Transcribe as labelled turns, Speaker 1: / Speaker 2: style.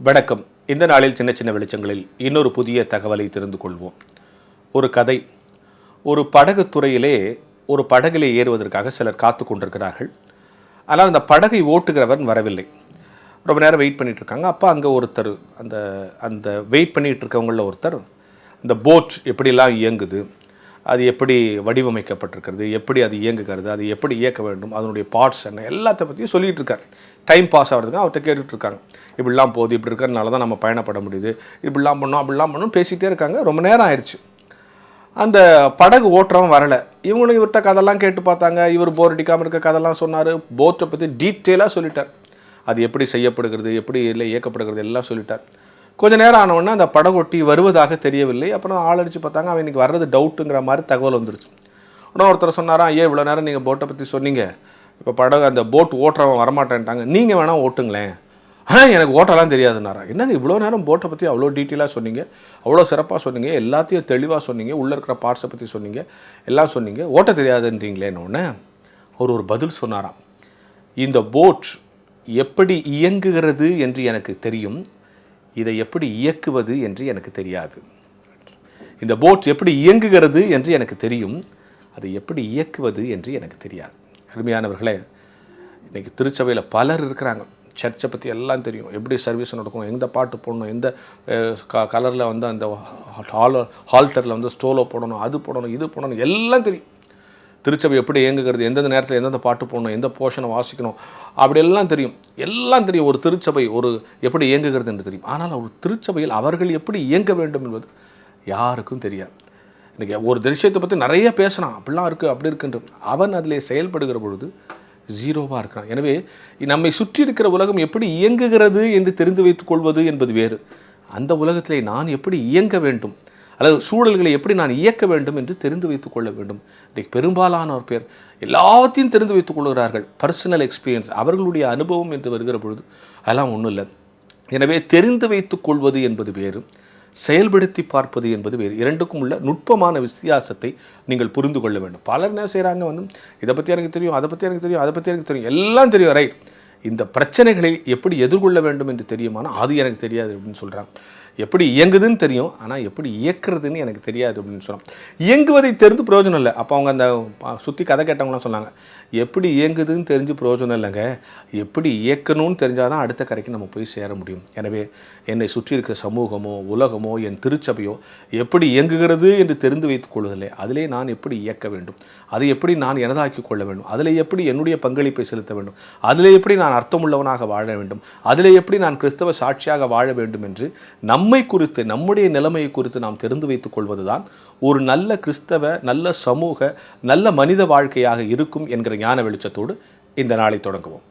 Speaker 1: வணக்கம். இந்த நாளில் சின்ன சின்ன வெளிச்சங்களில் இன்னொரு புதிய தகவலை தெரிந்து கொள்வோம். ஒரு கதை. ஒரு படகு துறையிலே ஒரு படகிலே ஏறுவதற்காக சிலர் காத்து கொண்டிருக்கிறார்கள். ஆனால் அந்த படகை ஓட்டுகிறவன் வரவில்லை. ரொம்ப நேரம் வெயிட் பண்ணிட்டு இருக்காங்க. அப்போ அங்கே ஒருத்தர் அந்த அந்த வெயிட் பண்ணிட்டு இருக்கவங்களில் ஒருத்தர் இந்த போட் எப்படிலாம் இயங்குது அது எப்படி வடிவமைக்கப்பட்டிருக்கிறது எப்படி அது இயங்குகிறது அது எப்படி இயக்க வேண்டும் அதனுடைய பார்ட்ஸ் என்ன எல்லாத்த பற்றியும் சொல்லிகிட்டு இருக்கார். டைம் பாஸ் ஆகிறதுக்கு அவர்கிட்ட கேட்டுட்ருக்காங்க. இப்படிலாம் போகுது இப்படி இருக்கிறதுனால தான் நம்ம பயணப்பட முடியுது. இப்படிலாம் பண்ணோம் அப்படிலாம் பண்ணோம் பேசிகிட்டே இருக்காங்க. ரொம்ப நேரம் ஆயிடுச்சு அந்த படகு ஓட்டுறவன் வரலை. இவங்களும் இவர்கிட்ட கதெல்லாம் கேட்டு பார்த்தாங்க. இவர் போர் அடிக்காமல் இருக்க கதெல்லாம் சொன்னார். போட்டை பற்றி டீட்டெயிலாக சொல்லிட்டார். அது எப்படி செய்யப்படுகிறது எப்படி இல்லை இயக்கப்படுகிறது எல்லாம் சொல்லிட்டார். கொஞ்ச நேரம் ஆனவுடனே அந்த படகொட்டி வருவதாக தெரியவில்லை. அப்புறம் ஆள் பார்த்தாங்க. அவன் இன்றைக்கி வர்றது டவுட்டுங்கிற மாதிரி தகவல் வந்துருச்சு. உடனே ஒருத்தர் சொன்னாராம் ஏன் இவ்வளோ நேரம் நீங்கள் போட்டை பற்றி சொன்னீங்க. இப்போ படகு அந்த போட் ஓட்டுறவன் வரமாட்டேன்ட்டாங்க. நீங்கள் வேணால் ஓட்டுங்களேன். ஆ எனக்கு ஓட்டலாம் தெரியாதுனாரா என்னங்க இவ்வளோ நேரம் போட்டை பற்றி அவ்வளோ டீட்டெயிலாக சொன்னீங்க? அவ்வளோ சிறப்பாக சொன்னீங்க. எல்லாத்தையும் தெளிவாக சொன்னீங்க. உள்ளே இருக்கிற பார்ட்ஸை பற்றி சொன்னீங்க. எல்லாம் சொன்னீங்க. ஓட்ட தெரியாதுன்றீங்களேன்னு ஒன்று அவர் ஒரு பதில் சொன்னாராம். இந்த போட் எப்படி இயங்குகிறது என்று எனக்கு தெரியும். இதை எப்படி இயக்குவது என்று எனக்கு தெரியாது. இந்த போட் எப்படி இயங்குகிறது என்று எனக்கு தெரியும். அதை எப்படி இயக்குவது என்று எனக்கு தெரியாது. அருமையானவர்களே இன்றைக்கி திருச்சபையில் பலர் இருக்கிறாங்க. சர்ச்சை பற்றி எல்லாம் தெரியும். எப்படி சர்வீஸ் நடக்கும் எந்த பாட்டு போடணும் எந்த க கலரில் வந்து அந்த ஹால் ஹால்டரில் வந்து ஸ்டோலோ போடணும் அது போடணும் இது போடணும் எல்லாம் தெரியும். திருச்சபை எப்படி இயங்குகிறது எந்தெந்த நேரத்தில் எந்தெந்த பாட்டு போடணும் எந்த போஷனை வாசிக்கணும் அப்படியெல்லாம் தெரியும். எல்லாம் தெரியும். ஒரு திருச்சபை ஒரு எப்படி இயங்குகிறது என்று தெரியும். ஆனால் ஒரு திருச்சபையில் அவர்கள் எப்படி இயங்க வேண்டும் என்பது யாருக்கும் தெரியாது. இன்றைக்கி ஒரு திருஷ்யத்தை பற்றி நிறைய பேசுகிறான் அப்படிலாம் இருக்குது அப்படி இருக்குன்ற. அவன் அதில் செயல்படுகிற பொழுது ஜீரோவாக இருக்கிறான். எனவே நம்மை சுற்றி இருக்கிற உலகம் எப்படி இயங்குகிறது என்று தெரிந்து வைத்துக் கொள்வது என்பது வேறு. அந்த உலகத்திலே நான் எப்படி இயங்க வேண்டும்? அல்லது சூழல்களை எப்படி நான் இயக்க வேண்டும் என்று தெரிந்து வைத்துக் கொள்ள வேண்டும்? இன்றைக்கு பெரும்பாலானோர் பேர் எல்லாத்தையும் தெரிந்து வைத்துக் கொள்கிறார்கள். பர்சனல் எக்ஸ்பீரியன்ஸ் அவர்களுடைய அனுபவம் என்று வருகிற பொழுது அதெல்லாம் ஒன்றும் இல்லை. எனவே தெரிந்து வைத்துக் கொள்வது என்பது வேறு. செயல்படுத்தி பார்ப்பது என்பது வேறு. இரண்டுக்கும் உள்ள நுட்பமான வித்தியாசத்தை நீங்கள் புரிந்து கொள்ள வேண்டும். பலர் என்ன செய்கிறாங்க வந்து இதை பற்றி எனக்கு தெரியும் அதை பற்றி எனக்கு தெரியும் அதை பற்றி எனக்கு தெரியும் எல்லாம் தெரியும். ரைட் இந்த பிரச்சனைகளை எப்படி எதிர்கொள்ள வேண்டும் என்று தெரியுமானால் அது எனக்கு தெரியாது அப்படின்னு சொல்கிறாங்க எப்படி இயங்குதுன்னு தெரியும் ஆனால் எப்படி இயக்குறதுன்னு எனக்கு தெரியாது அப்படின்னு சொன்னோம். இயங்குவதை தெரிந்து பிரயோஜனம் இல்லை. அப்போ அவங்க அந்த சுற்றி கதை கேட்டவங்களாம் சொன்னாங்க எப்படி இயங்குதுன்னு தெரிஞ்சு பிரயோஜனம் இல்லைங்க. எப்படி இயக்கணும்னு தெரிஞ்சால் தான் அடுத்த கரைக்கு நம்ம போய் சேர முடியும். எனவே என்னை சுற்றி இருக்கிற சமூகமோ உலகமோ என் திருச்சபையோ எப்படி இயங்குகிறது என்று தெரிந்து வைத்துக் கொள்வதில்லை. அதிலே நான் எப்படி இயக்க வேண்டும்? அதை எப்படி நான் எனதாக்கி கொள்ள வேண்டும்? அதில் எப்படி என்னுடைய பங்களிப்பை செலுத்த வேண்டும்? அதில் எப்படி நான் அர்த்தமுள்ளவனாக வாழ வேண்டும்? அதில் எப்படி நான் கிறிஸ்தவ சாட்சியாக வாழ வேண்டும்? என்று நம்மை குறித்து நம்முடைய நிலைமையை குறித்து நாம் தெரிந்து வைத்துக் கொள்வதுதான் ஒரு நல்ல கிறிஸ்தவ நல்ல சமூக நல்ல மனித வாழ்க்கையாக இருக்கும் என்கிற ஞான வெளிச்சத்தோடு இந்த நாளை தொடங்குவோம்.